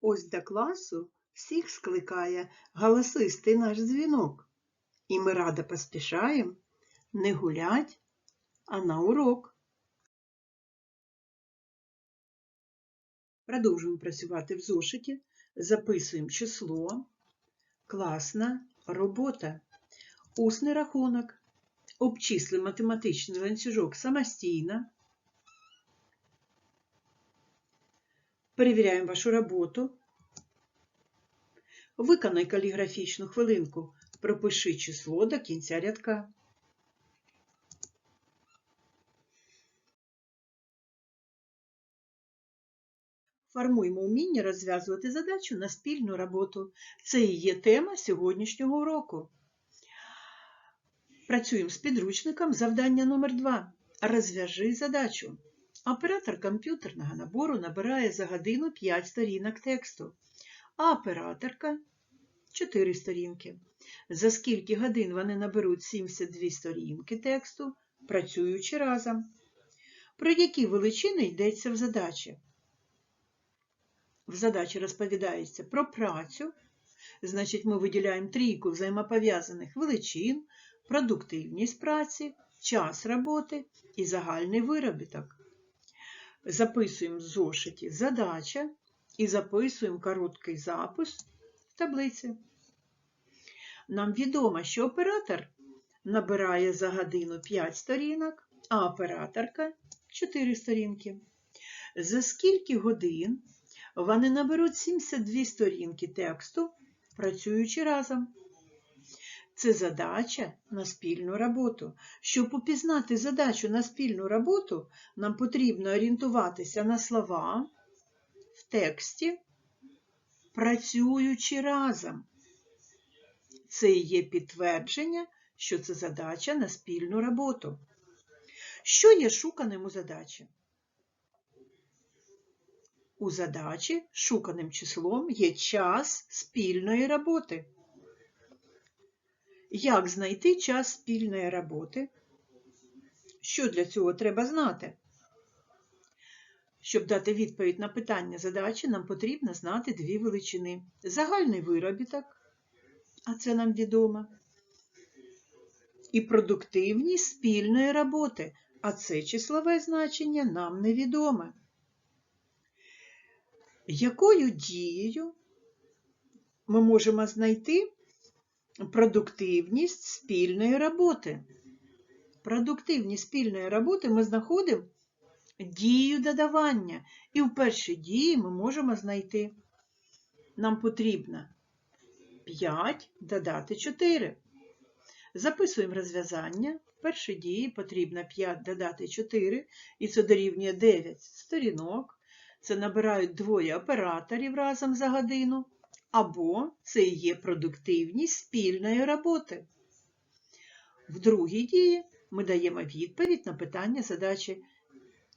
Ось до класу всіх скликає галасистий наш дзвінок. І ми радо поспішаєм не гулять, а на урок. Продовжуємо працювати в зошиті, записуємо число, класна робота, усний рахунок, обчисли математичний ланцюжок самостійно. Перевіряємо вашу роботу. Виконай каліграфічну хвилинку. Пропиши число до кінця рядка. Формуємо вміння розв'язувати задачу на спільну роботу. Це і є тема сьогоднішнього уроку. Працюємо з підручником. Завдання номер 2 Розв'яжи задачу. Оператор комп'ютерного набору набирає за годину 5 сторінок тексту, а операторка 4 сторінки. За скільки годин вони наберуть 72 сторінки тексту, працюючи разом? Про які величини йдеться в задачі? В задачі розповідається про працю, значить, ми виділяємо трійку взаємопов'язаних величин, продуктивність праці, час роботи і загальний виробіток. Записуємо в зошиті задача і записуємо короткий запис в таблиці. Нам відомо, що оператор набирає за годину 5 сторінок, а операторка 4 сторінки. За скільки годин вони наберуть 72 сторінки тексту, працюючи разом? Це задача на спільну роботу. Щоб упізнати задачу на спільну роботу, нам потрібно орієнтуватися на слова в тексті, працюючи разом. Це і є підтвердження, що це задача на спільну роботу. Що є шуканим у задачі? У задачі шуканим числом є час спільної роботи. Як знайти час спільної роботи? Що для цього треба знати? Щоб дати відповідь на питання задачі, нам потрібно знати дві величини. Загальний виробіток, а це нам відомо, і продуктивність спільної роботи, а це числове значення нам невідоме. Якою дією ми можемо знайти продуктивність спільної роботи? Продуктивність спільної роботи ми знаходимо дію додавання. І в першій дії ми можемо знайти. Нам потрібно 5 додати 4. Записуємо розв'язання. В першій дії потрібно 5 додати 4, і це дорівнює 9 сторінок. Це набирають двоє операторів разом за годину, або це є продуктивність спільної роботи. В другій дії ми даємо відповідь на питання задачі.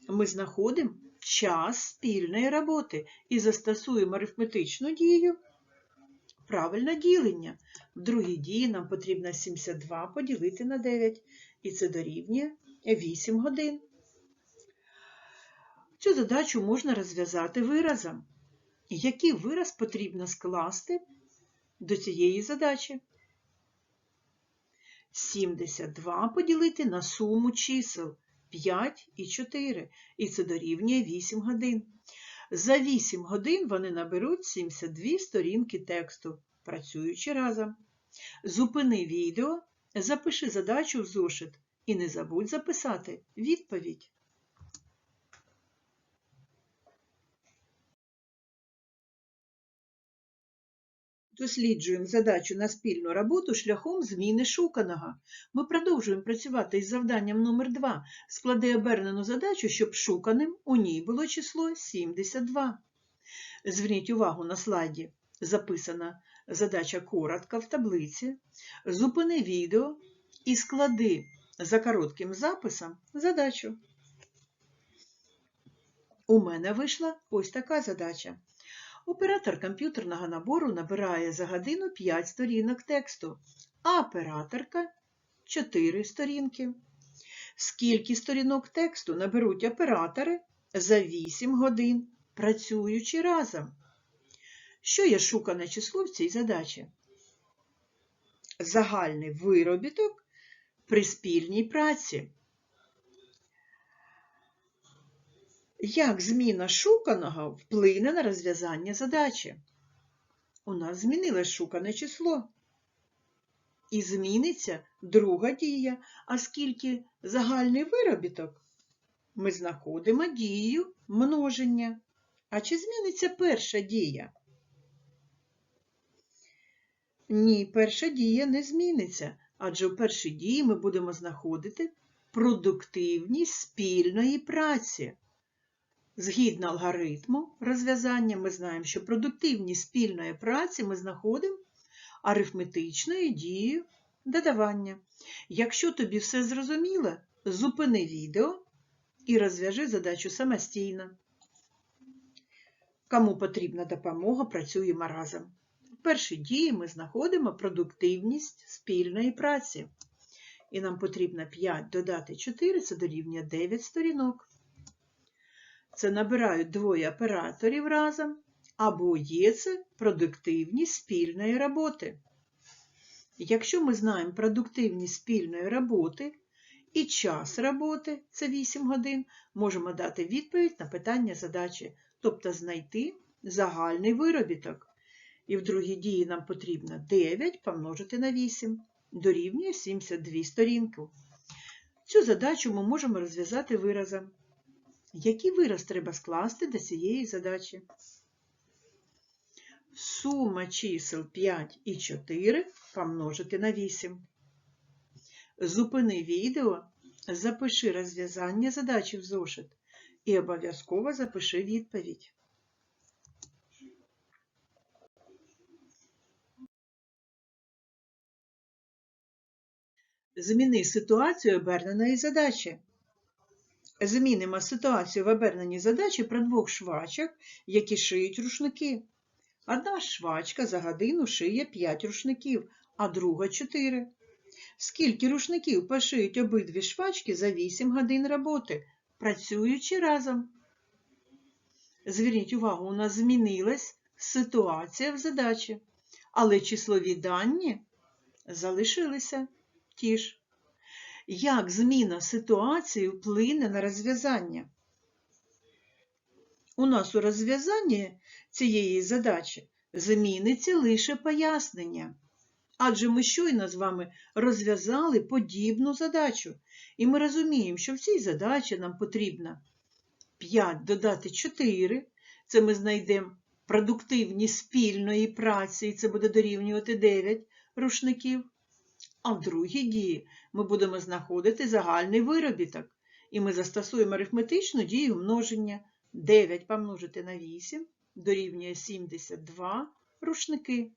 Ми знаходимо час спільної роботи і застосуємо арифметичну дію правильне ділення. В другій дії нам потрібно 72 поділити на 9, і це дорівнює 8 годин. Цю задачу можна розв'язати виразом. Який вираз потрібно скласти до цієї задачі? 72 поділити на суму чисел 5 і 4, і це дорівнює 8 годин. За 8 годин вони наберуть 72 сторінки тексту, працюючи разом. Зупини відео, запиши задачу в зошит і не забудь записати відповідь. Досліджуємо задачу на спільну роботу шляхом зміни шуканого. Ми продовжуємо працювати із завданням номер 2 Склади обернену задачу, щоб шуканим у ній було число 72. Зверніть увагу на слайді. Записана задача коротка в таблиці. Зупини відео і склади за коротким записом задачу. У мене вийшла ось така задача. Оператор комп'ютерного набору набирає за годину 5 сторінок тексту, а операторка 4 сторінки. Скільки сторінок тексту наберуть оператори за 8 годин, працюючи разом? Що є шукане число в цій задачі? Загальний виробіток при спільній праці. Як зміна шуканого вплине на розв'язання задачі? У нас змінилось шукане число. І зміниться друга дія, оскільки загальний виробіток ми знаходимо дією множення. А чи зміниться перша дія? Ні, перша дія не зміниться, адже в першій дії ми будемо знаходити продуктивність спільної праці. Згідно алгоритму розв'язання, ми знаємо, що продуктивність спільної праці ми знаходимо арифметичною дією додавання. Якщо тобі все зрозуміло, зупини відео і розв'яжи задачу самостійно. Кому потрібна допомога, працюємо разом. В першій дії ми знаходимо продуктивність спільної праці. І нам потрібно 5 додати 4, це дорівнює 9 сторінок. Це набирають двоє операторів разом, або є це продуктивність спільної роботи. Якщо ми знаємо продуктивність спільної роботи і час роботи це 8 годин, можемо дати відповідь на питання задачі, тобто знайти загальний виробіток. І в другій дії нам потрібно 9 помножити на 8, дорівнює 72 сторінки. Цю задачу ми можемо розв'язати виразом. Який вираз треба скласти до цієї задачі? Сума чисел 5 і 4 помножити на 8. Зупини відео, запиши розв'язання задачі в зошит і обов'язково запиши відповідь. Зміни ситуацію оберненої задачі. Змінимо ситуацію в оберненій задачі про двох швачок, які шиють рушники. Одна швачка за годину шиє 5 рушників, а друга 4. Скільки рушників пошиють обидві швачки за 8 годин роботи, працюючи разом? Зверніть увагу, у нас змінилась ситуація в задачі, але числові дані залишилися ті ж. Як зміна ситуації вплине на розв'язання? У нас у розв'язанні цієї задачі зміниться лише пояснення. Адже ми щойно з вами розв'язали подібну задачу. І ми розуміємо, що в цій задачі нам потрібно 5 додати 4. Це ми знайдемо продуктивність спільної праці, і це буде дорівнювати 9 рушників. А в другій дії ми будемо знаходити загальний виробіток. І ми застосуємо арифметичну дію множення. 9 помножити на 8 дорівнює 72 рушники.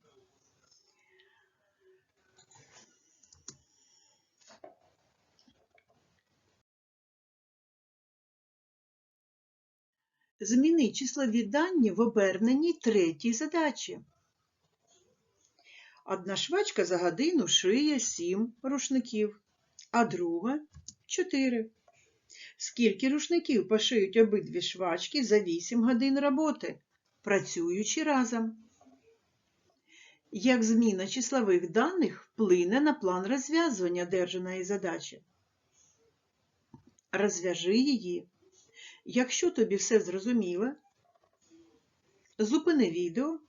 Зміни числові дані в оберненій третій задачі. Одна швачка за годину шиє 7 рушників, а друга 4. Скільки рушників пошиють обидві швачки за 8 годин роботи, працюючи разом? Як зміна числових даних вплине на план розв'язування держаної задачі? Розв'яжи її. Якщо тобі все зрозуміло, зупини відео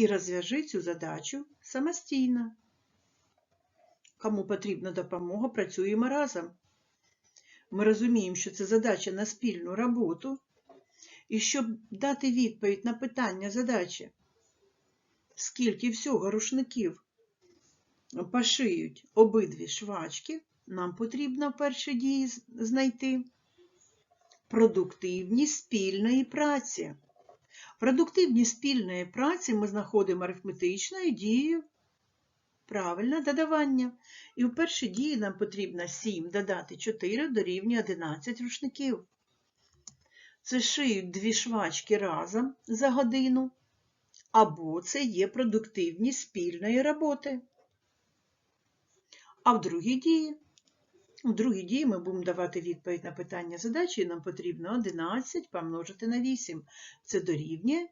і розв'яжи цю задачу самостійно. Кому потрібна допомога, працюємо разом. Ми розуміємо, що це задача на спільну роботу. І щоб дати відповідь на питання задачі, скільки всього рушників пошиють обидві швачки, нам потрібно в першій дії знайти продуктивність спільної праці. Продуктивність спільної праці ми знаходимо арифметичною дією правильно додавання. І в першій дії нам потрібно 7 додати 4 дорівнює 11 рушників. Це шиють дві швачки разом за годину, або це є продуктивність спільної роботи. А в другій дії у другій дії ми будемо давати відповідь на питання задачі, і нам потрібно 11 помножити на 8. Це дорівнює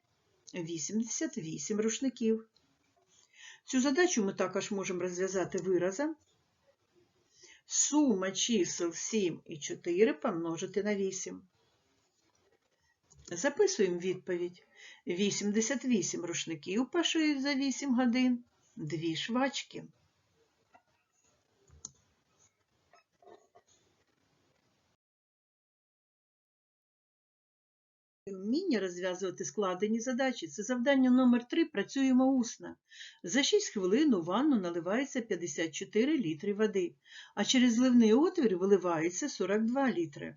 88 рушників. Цю задачу ми також можемо розв'язати виразом. Сума чисел 7 і 4 помножити на 8. Записуємо відповідь. 88 рушників пошиють за 8 годин, 2 швачки. Вміння розв'язувати складені задачі. Це завдання номер 3 працюємо усно. За 6 хвилин у ванну наливається 54 літри води, а через зливний отвір виливається 42 літри.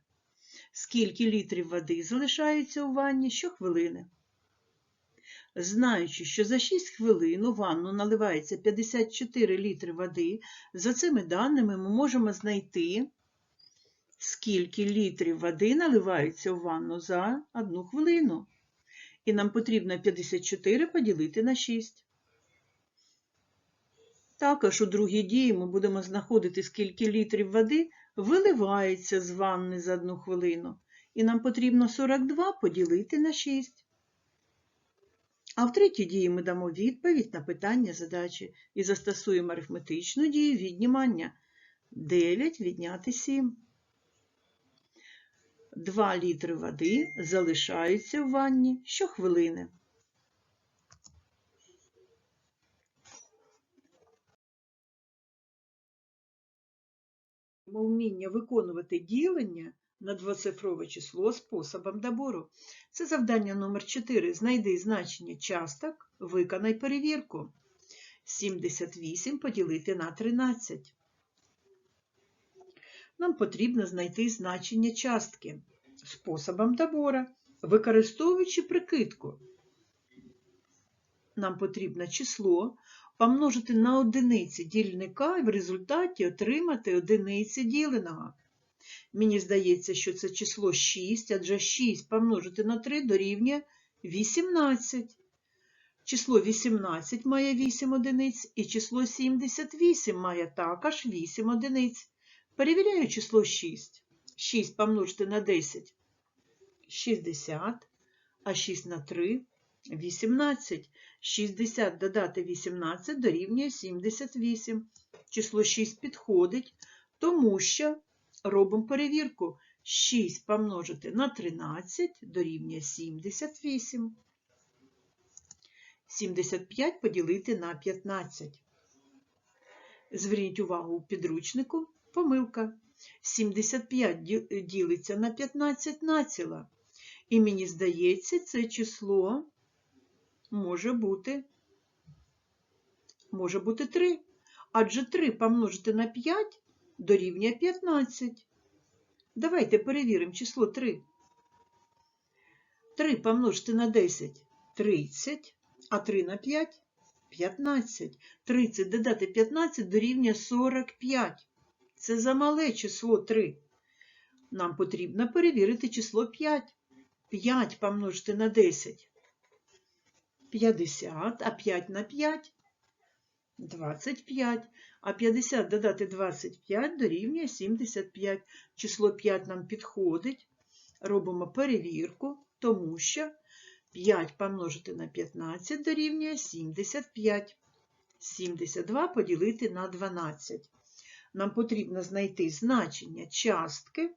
Скільки літрів води залишається у ванні щохвилини? Знаючи, що за 6 хвилин у ванну наливається 54 літри води, за цими даними ми можемо знайти, скільки літрів води наливається у ванну за 1 хвилину. І нам потрібно 54 поділити на 6. Також у другій дії ми будемо знаходити, скільки літрів води виливається з ванни за 1 хвилину. І нам потрібно 42 поділити на 6. А в третій дії ми дамо відповідь на питання задачі і застосуємо арифметичну дію віднімання. 9 відняти 7. 2 літри води залишаються в ванні щохвилини. Вміння виконувати ділення на двоцифрове число способом добору. Це завдання номер 4. Знайди значення часток, виконай перевірку. 78 поділити на 13. Нам потрібно знайти значення частки способом добора, використовуючи прикидку. Нам потрібно число помножити на одиниці дільника і в результаті отримати одиниці діленого. Мені здається, що це число 6, адже 6 помножити на 3 дорівнює 18. Число 18 має 8 одиниць, і число 78 має також 8 одиниць. Перевіряю число 6. 6 помножити на 10 60, а 6 на 3 18. 60 додати 18 дорівнює 78. Число 6 підходить, тому що робимо перевірку. 6 помножити на 13 дорівнює 78. 75 поділити на 15. Зверніть увагу у підручнику. Помилка. 75 ділиться на 15 націла. І мені здається, це число може бути, може бути 3. Адже 3 помножити на 5 дорівнює 15. Давайте перевіримо число 3. 3 помножити на 10 30, а 3 на 5 15. 30 додати 15 дорівнює 45. Це замале число 3. Нам потрібно перевірити число 5. 5 помножити на 10 50, а 5 на 5 25. А 50 додати 25 дорівнює 75. Число 5 нам підходить. Робимо перевірку, тому що 5 помножити на 15 дорівнює 75. 72 поділити на 12. Нам потрібно знайти значення частки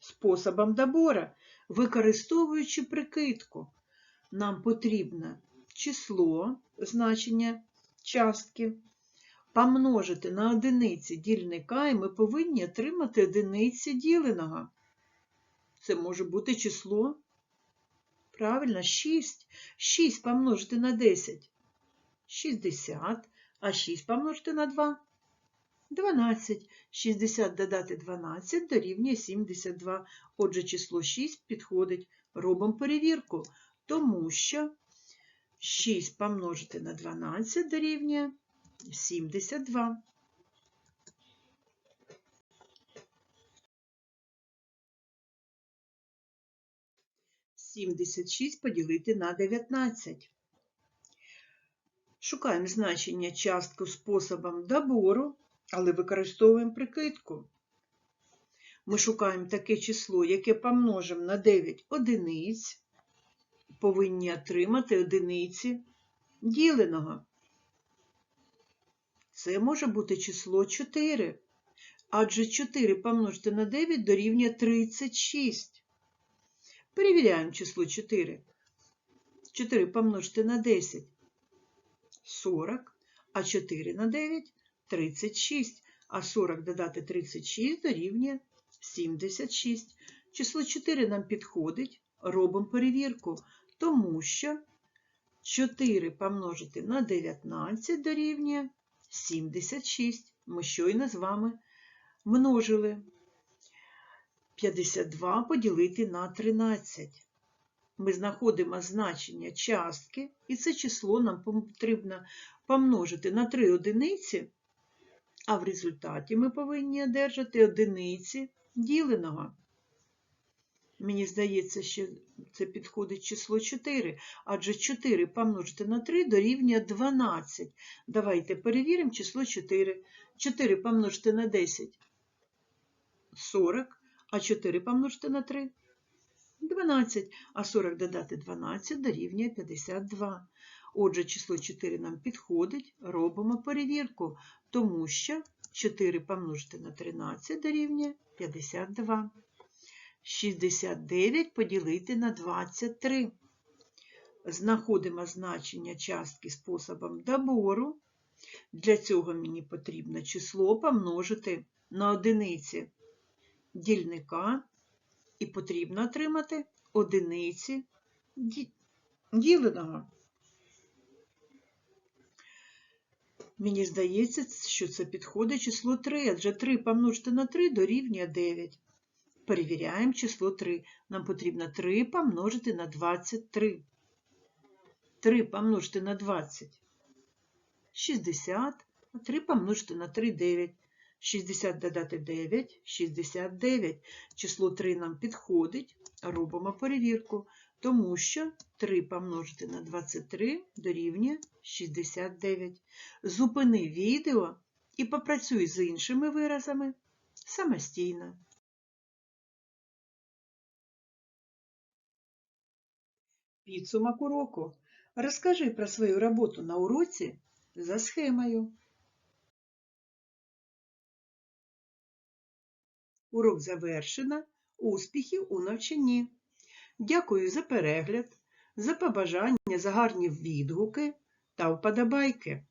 способом добора, використовуючи прикидку. Нам потрібно число значення частки помножити на одиниці дільника, і ми повинні отримати одиниці діленого. Це може бути число. Правильно, 6. 6 помножити на 10 60, а 6 помножити на 2 12. 60 додати 12 дорівнює 72. Отже, число 6 підходить. Робимо перевірку, тому що 6 помножити на 12 дорівнює 72. Сімдесят шість поділити на 19. Шукаємо значення частку способом добору, але використовуємо прикидку. Ми шукаємо таке число, яке помножимо на 9 одиниць, повинні отримати одиниці діленого. Це може бути число 4, адже 4 помножити на 9 дорівнює 36. Перевіряємо число 4. 4 помножити на 10 – 40, а 4 на 9 – 36, а 40 додати 36 дорівнює 76. Число 4 нам підходить, робимо перевірку, тому що 4 помножити на 19 дорівнює 76. Ми щойно з вами множили. 52 поділити на 13. Ми знаходимо значення частки, і це число нам потрібно помножити на 3 одиниці, а в результаті ми повинні одержати одиниці діленого. Мені здається, що це підходить число 4, адже 4 помножити на 3 дорівнює 12. Давайте перевіримо число 4. 4 помножити на 10 – 40, а 4 помножити на 3 – 12, а 40 додати 12 дорівнює 52. Отже, число 4 нам підходить, робимо перевірку, тому що 4 помножити на 13 дорівнює 52. 69 поділити на 23. Знаходимо значення частки способом добору. Для цього мені потрібно число помножити на одиниці дільника і потрібно отримати одиниці діленого. Мені здається, що це підходить число 3, адже 3 помножити на 3 дорівнює 9. Перевіряємо число 3. Нам потрібно 3 помножити на 23. 3 помножити на 20 – 60, а 3 помножити на 3 – 9. 60 додати 9 – 69. Число 3 нам підходить, робимо перевірку, тому що 3 помножити на 23 дорівнює 69. Зупини відео і попрацюй з іншими виразами самостійно. Підсумок уроку. Розкажи про свою роботу на уроці за схемою. Урок завершено. Успіхів у навчанні. Дякую за перегляд, за побажання, за гарні відгуки та вподобайки.